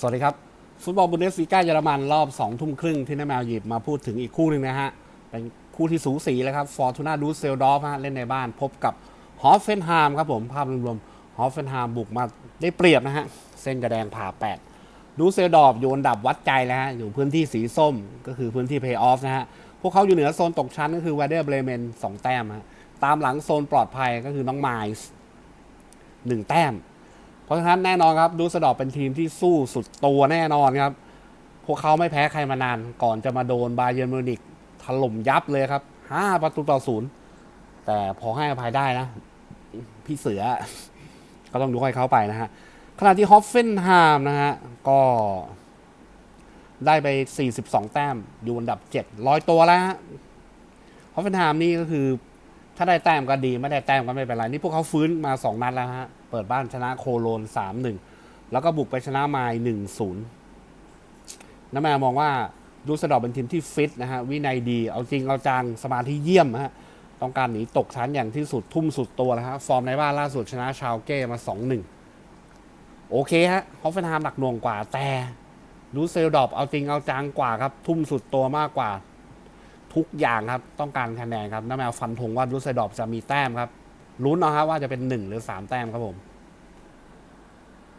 สวัสดีครับ ฟุตบอลบุนเดสลีกาเยอรมันรอบ2ทุ่มครึ่งที่น้าแมวหยิบมาพูดถึงอีกคู่หนึ่งนะฮะ เป็นคู่ที่สูสีเลยครับฟอร์ตูนาดูเซลดอฟฮะเล่นในบ้าน พบกับฮอฟเฟนไฮามครับผม ภาพรวมๆฮอฟเฟนไฮามบุกมาได้เปรียบนะฮะ เส้นกระแดงผ่าแปดดูเซลดอฟอยู่อันดับวัดใจแล้วฮะ อยู่พื้นที่สีส้มก็คือพื้นที่เพย์ออฟนะฮะ พวกเขาอยู่เหนือโซนตกชั้นก็คือวเดอร์เบรเมนสองแต้มฮะตามหลังโซนปลอดภัยก็คือน้องไมส์หนึ่งแต้ม เพราะฉะนั้นแน่นอนครับดูสดอกเป็นทีมที่สู้สุดตัวแน่นอนครับ พวกเขาไม่แพ้ใครมานาน ก่อนจะมาโดนบาเยิร์มิวนิกถล่มยับเลยครับห้าประตูต่อศูนย์แต่พอให้อภัยได้นะ พี่เสือ ก็ต้องดูให้เขาไปนะฮะขณะที่ฮอฟเฟนไฮามนะฮะ ก็ได้ไป 42 แต้ม อยู่อันดับ7ร้อยตัวแล้วฮะ ฮอฟเฟนไฮามนี่ก็คือ ถ้าได้แต้มก็ดีไม่ได้แต้มก็ไม่เป็นไร นี่พวกเขาฟื้นมา 2 นัดแล้วฮะ เปิดบ้านชนะโคโลน 3-1 แล้วก็บุกไปชนะไมล์1-0น้าแมวมองว่าดูสดอกเป็นทีมที่ฟิตนะฮะ วินัยดี เอาจริง เอาจังสมาธิเยี่ยมฮะ ต้องการหนีตกชั้นอย่างที่สุดทุ่มสุดตัวแล้วฮะ ฟอร์มในบ้านล่าสุดชนะชาวเก้มา 2-1 โอเคฮะฮอฟเฟนฮามหนักหน่วงกว่าแต่ดูเซลดอบเอาจริงเอาจังกว่าครับทุ่มสุดตัวมากกว่า ทุกอย่างครับ ต้องการคะแนนครับน้าแมวฟันธงว่าดูเซดอบจะมีแต้มครับลุ้นเอาฮะว่าจะเป็น 1 หรือ 3 แต้มครับผม